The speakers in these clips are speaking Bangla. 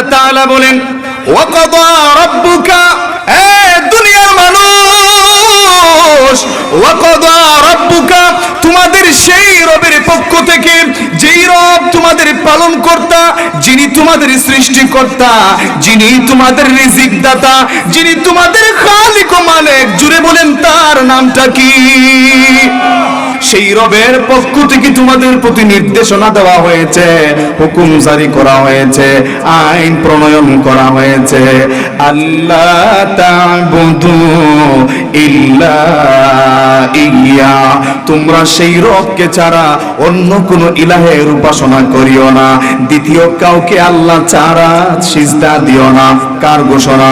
আল্লাহ তাআলা বলেন ওয়াকাদা রাব্বুকা? এ দুনিয়ার মানুষ ওয়াকাদা রাব্বুকা? তোমাদের সেই রবের পক্ষ থেকে যেই রব তোমাদের পালন কর্তা যিনি তোমাদের সৃষ্টিকর্তা, যিনি তোমাদের রিজিক দাতা যিনি তোমাদের খালিক মালিক, জুড়ে বলেন তার নামটা কি? সেই রবের পক্ষ থেকে তোমাদের প্রতি নির্দেশনা দেওয়া হয়েছে হুকুম জারি করা হয়েছে আইন প্রণয়ন করা হয়েছে। আল্লাহ তা'বুদু ইল্লা ইয়া। তোমরা সেই রবকে ছাড়া অন্য কোনো ইলাহের উপাসনা করিও না। দ্বিতীয় কাউকে আল্লাহ ছাড়া সিজদা দিও না। কার ঘোষণা?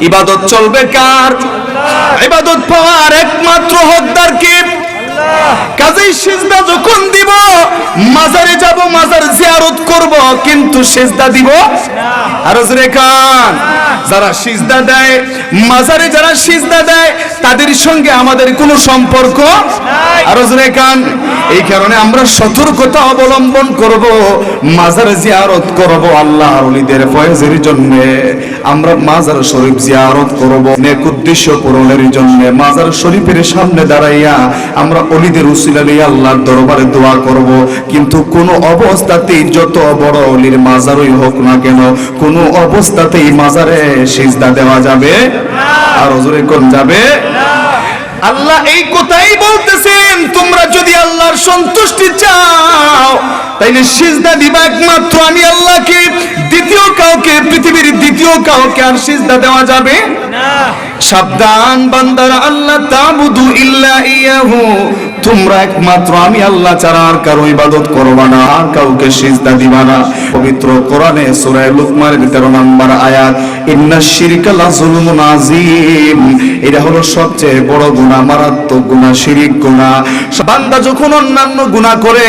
ইবাদত চলবে কার? ইবাদত পাওয়ার একমাত্র হকদার কে? কাজেই সিজদা যখন দিব, মাজারে যাব, মাজার জিয়ারত করব, কিন্তু সিজদা দিব আর জোরে কান। যারা সিজদা দেয়, মাজারে যারা সিজদা দেয়, তাদের সঙ্গে আমাদের কোনো সম্পর্ক আর জোরে কান। এই কারণে আমরা সতর্কতা অবলম্বন করব, মাজার জিয়ারত করব আল্লাহর ওলিদের ফয়েজের জন্য। আমরা মাজার শরীফ জিয়ারত করব, নেক উদ্দেশ্য পূরণের জন্য। মাজার শরীফের সামনে দাঁড়াইয়া আমরা অলিদের উসিলা নিয়ে আল্লাহর দরবারে দোয়া করব। কিন্তু কোন অবস্থাতেই যত বড় অলির মাজারই হোক না কেন, কোন অবস্থাতেই মাজারে সিজদা দেওয়া যাবে আর হজুরে কোন যাবে আল্লাহ এই কথাই বলতেছেন, তোমরা যদি চাও তাইলে সিজদা দিবা একমাত্র আমি আল্লাহকে, দ্বিতীয় কাউকে, পৃথিবীর দ্বিতীয় কাউকে আর সিজদা দেওয়া যাবে না। সাবধান বান্দারা, আল্লাহ তাবুদু ইল্লা ইয়াহু। তোমরা একমাত্র আমি আল্লাহ ছাড়া আর কারও ইবাদত করবা না, আর কাউকে সিজদা দিবা না। পবিত্র কোরআনে সূরা লুকমানের 13 নম্বর আয়াত ইন্নাশ শিরকা লাযুলমুন আযীম। এটা হলো সবচেয়ে বড় গুনাহ, মারাত্মক গুনাহ, শিরিক গুনাহ। বান্দা যখন অন্যান্য গুনাহ করে,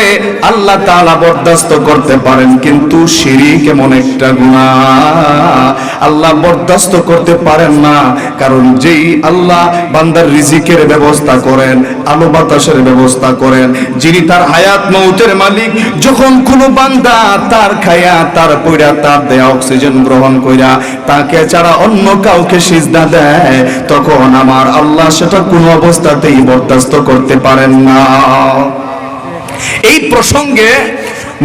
আল্লাহ তাআলা বরদাস্ত করতে পারেন, কিন্তু শিরিক এমন একটা গুনাহ। আল্লাহ বরদাস্ত করতে পারেন না, কারণ যেই আল্লাহ বান্দার রিজিকের ব্যবস্থা করেন, আলো বাতাসের ব্যবস্থা করেন। যিনি তার হায়াত মৌতের মালিক, যখন কোনো বান্দা তার খায়া, তার পইরা তার দেয়া অক্সিজেন গ্রহণ কইরা তাকে ছাড়া অন্য কাউকে সিজদা দেয়, তখন আমার আল্লাহ সেটা কোনো অবস্থাতেই বরদাস্ত করতে পারেন না। এই প্রসঙ্গে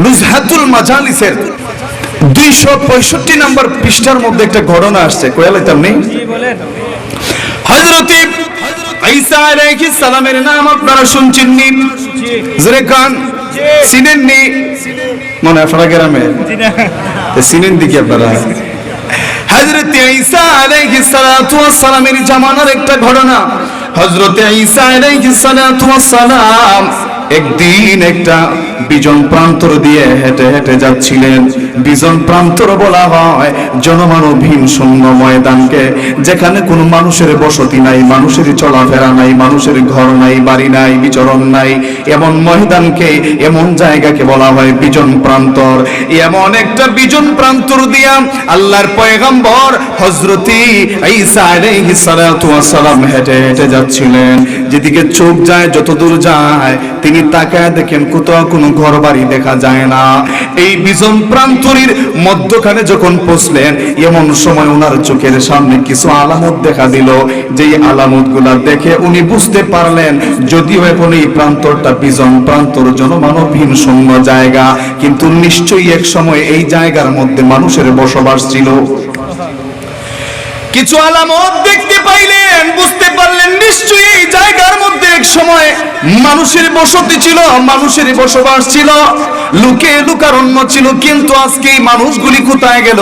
নুজহাতুল মাজালিসের দুইশো পঁয়ষট্টি নম্বর পৃষ্ঠার মধ্যে একটা ঘটনা আসছে। কোয়ালাইতাম নেই হজরতি ঈসা আলাইহিস সালামের নাম আপনারা শুনছেন নি জোরে খান চিনেন নি মনে আপনারা গ্রামে চিনেন দিকে আপনারা হজরত ঈসা আলাইহিস সালাতু ওয়াস সালামের জামানার একটা ঘটনা হজরত ঈসা আলাইহিস সালাতু ওয়াস সালাম একদিন একটা বিজন প্রান্তর দিয়ে হেঁটে হেঁটে যাচ্ছিলেন বিজন প্রান্তর বলা হয়, জনমানবহীন শূন্য ময়দানকে। যেখানে কোনো মানুষের বসতি নাই, মানুষের চলাফেরা নাই, মানুষের ঘর নাই, বাড়ি নাই, বিচরণ নাই। এমন ময়দানকে, এমন জায়গাকে বলা হয় বিজন প্রান্তর। এমন একটা বিজন প্রান্তর দিয়া আল্লাহর পয়গাম্বর হজরতি ঈসা আলাইহিস সালাতু ওয়াস সালাম হেঁটে হেঁটে যাচ্ছিলেন। যেদিকে চোখ যায়, যত দূর যায়, তিনি তাকায় দেখেন কোথাও কোনো ঘর বাড়ি দেখা যায় না। এই বিজন প্রান্তরীর মধ্যখানে যখন পৌঁছলেন, এমন সময় ওনার চোখের সামনে কিছু আলামত দেখা দিল। যেই আলামতগুলা দেখে উনি বুঝতে পারলেন, যদিও এখন এই প্রান্তরটা বিজন প্রান্তর জনমানবহীন শূন্য জায়গা, কিন্তু নিশ্চয়ই এক সময় এই জায়গার মধ্যে মানুষের বসবাস ছিল। কিছু আলামত দেখতে পাইলেন, বুঝতে পারলেন নিশ্চয়ই এই জায়গার মধ্যে এক সময় মানুষের বসতি ছিল, মানুষের বসবাস ছিল, লুকে লুকারণ্য ছিল, কিন্তু আজকে এই মানুষগুলি কোথায় গেল?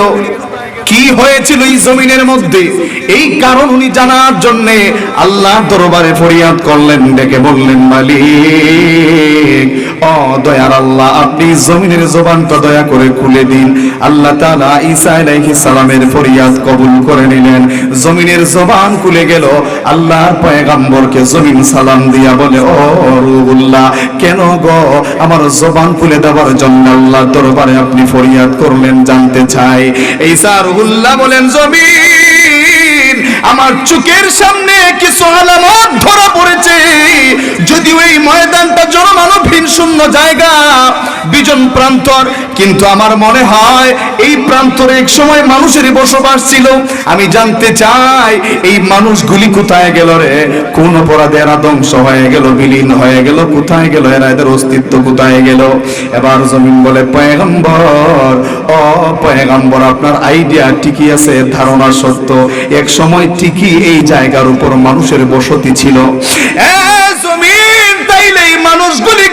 কি হয়েছিল এই জমিনের মধ্যে? এই কারণ উনি জানার জন্য আল্লাহ দরবারে ফরিয়াদ করলেন, ডেকে বললেন, মালিক, ও দয়ার আল্লাহ, আপনি জমিনের জবানটা দয়া করে খুলে দিন। আল্লাহ তাআলা ঈসা আলাইহিস সালামের ফরিয়াদ কবুল করে নিলেন। জমিনের জবান খুলে গেল, আল্লাহর পয়গাম্বরকে জমিন সালাম দিয়া বলে, ও রুহুল্লাহ, কেন গো আমার জবান খুলে দেওয়ার জন্য আল্লাহর দরবারে আপনি ফরিয়াদ করলেন জানতে চাই? ঈসা রুহুল্লাহ বলেন জমিন আমার চোখের সামনে কিছু আলামত ধরা পড়েছে। যদিও এই ময়দানটা জনমানবহীন শূন্য জায়গা বিজন প্রান্তর। কিন্তু আমার মনে হয় এই প্রান্তরে এক সময় মানুষের বসবাস ছিল। আমি জানতে চাই, এই মানুষগুলি কোথায় গেল রে? কোন অপরাধে এরা ধ্বংস হয়ে গেল, বিলীন হয়ে গেল, কোথায় গেল? এরা এদের অস্তিত্ব কোথায় গেল? এবার জমিন বলে পয়গম্বর ও পয়গম্বর, আপনার আইডিয়া ঠিকই আছে, ধারণা সত্য। এক সময় ঠিকই এই জায়গার উপর মানুষের বসতি ছিল। মানুষগুলি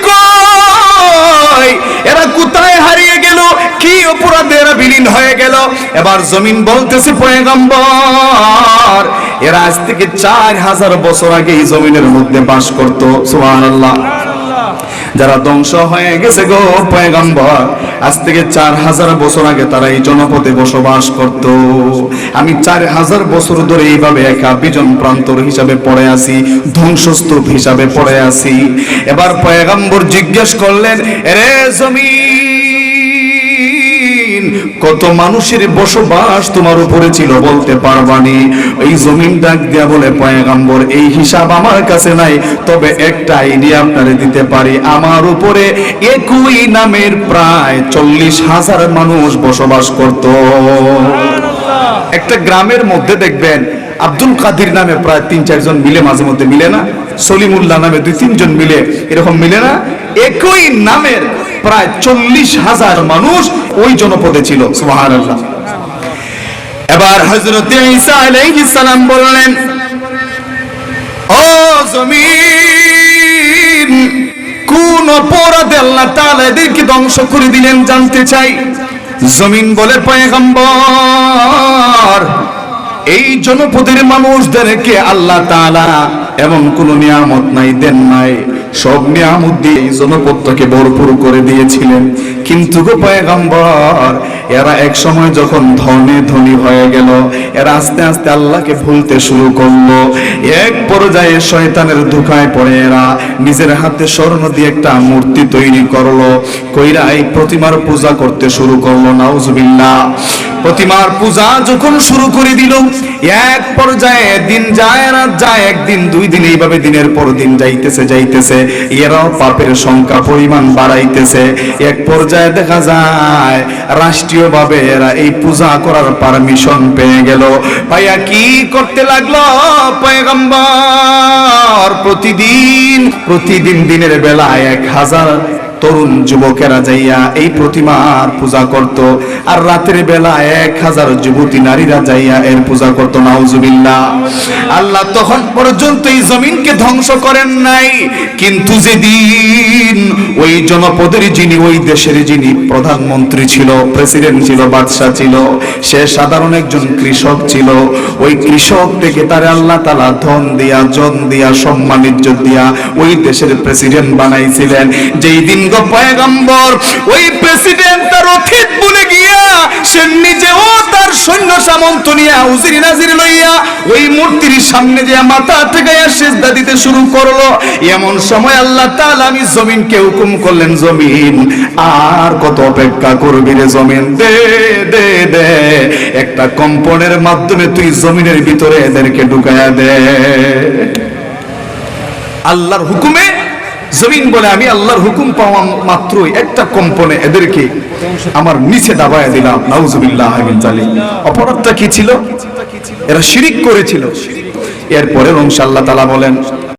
এরা কোথায় হারিয়ে গেল, কি অপরাধে এরা বিলীন হয়ে গেল? এবার জমিন বলতেছে পয়গম্বর, এরা আজ থেকে চার হাজার বছর আগে এই জমিনের মধ্যে বাস করতো, সুবহানাল্লাহ। যারা ধ্বংস হয়ে গেছে গো পয়গম্বর, আজ থেকে চার হাজার বছর আগে তারা এই জনপদে বসবাস করত। আমি চার হাজার বছর ধরে এইভাবে একা বিজন প্রান্তর হিসাবে পড়ে আছি, ধ্বংসস্তূপ হিসাবে পড়ে আছি। এবার পয়গম্বর জিজ্ঞেস করলেন রে জমিন কত মানুষের বসবাস তোমার উপরে ছিল বলতে পারবানি এই জমিন ডাক দিয়া বলে, পয়গাম্বর, এই হিসাব আমার কাছে নাই। তবে একটা আইডিয়া আপনারে দিতে পারি। আমার উপরে একই নামের প্রায় চল্লিশ হাজার মানুষ বসবাস করত। একটা গ্রামের মধ্যে দেখবেন, আব্দুল কাদির নামে প্রায় তিন চারজন মিলে মাঝে মধ্যে মিলে না? সলিমুল্লাহ নামে দুই, তিনজন মিলে, এরকম মিলে না? একই নামের প্রায় চল্লিশ হাজার মানুষ ওই জনপদে ছিল সুহান এবার হজরত ঈসা আলাইহিস সালাম বললেন, ও জমিন, কোন অপরাধে আল্লাহ তাআলা এদেরকে ধ্বংস করে দিলেন জানতে চাই? জমিন বলে, পয়গম্বর, এই জনপদের মানুষদেরকে আল্লাহ তাআলা এমন কোন নিয়ামত নাই, দেন নাই। সব নিয়ামত দিয়ে এই জনপদটাকে ভরপুর করে দিয়েছিলেন। কিন্তু গো এরা এক সময় যখন ধনে ধনী হয়ে গেল, এরা আস্তে আস্তে আল্লাহকে ভুলতে শুরু করল। এক পর্যায়ে শয়তানের ধোকায় পড়ে এরা, নিজের হাতে স্বর্ণ দিয়ে একটা মূর্তি তৈরি করল, কইরা এই প্রতিমার পূজা করতে শুরু করল। নাউজুবিল্লাহ। প্রতিমার পূজা যখন শুরু করে দিল, এক পর্যায়ে দিন যায় রাত যায় একদিন, দুই দিন এইভাবে দিনের পর দিন যাইতেছে যাইতেছে। এরাও পাপের সংখ্যা, পরিমাণ বাড়াইতেছে। এক পর্যায়ে দেখা যায়, রাষ্ট্রীয়ভাবে এরা এই পূজা করার পারমিশন পেয়ে গেল। ভাইয়া কি করতে লাগল? পয়গম্বর, প্রতিদিন প্রতিদিন দিনের বেলায় এক হাজার তরুণ যুবকেরা যাইয়া এই প্রতিমার পূজা করত। আর রাতের বেলা এক হাজার যুবতী নারীরা যাইয়া এর পূজা করত, নাউজুবিল্লাহ। আল্লাহ তখন পর্যন্ত এই জমিনকে ধ্বংস করেন নাই। কিন্তু যেদিন ওই জনপদের যিনি, ওই দেশের যিনি প্রধানমন্ত্রী ছিল, প্রেসিডেন্ট ছিল, বাদশাহ ছিল, সে সাধারণ একজন কৃষক ছিল, ওই কৃষক থেকে তার আল্লাহ তালা ধন দিয়া, জন দিয়া, সম্মান, ইজ্জত দিয়া ওই দেশের প্রেসিডেন্ট বানাইছিলেন। যেই দিন গো পয়গম্বর, ওই প্রেসিডেন্ট তার অতীত ভুলে গিয়া সে নিজেও তার সৈন্য সামন্ত নিয়া উজির নাজির লইয়া ওই মূর্তির সামনে যে মাথা থেকে সেজদা দিতে শুরু করল। এমন সময় আল্লাহ তাআলা আমি জমিনকে হুকুম করলেন, জমিন, আর কত অপেক্ষা করবি রে জমিন? দে দে দে, একটা কম্পনের মাধ্যমে তুই জমিনের ভিতরে এদেরকে ঢুকায়া দে। আল্লাহর হুকুমে জমিন বলে আমি আল্লাহর হুকুম পাওয়া মাত্রই একটা কম্পনে এদেরকে আমার নিচে দাবায় দিলাম। নাউজুবিল্লাহ অপরাধটা কি ছিল? এরা শিরিক করেছিল। এরপরে ইনশাআল্লাহ তালা বলেন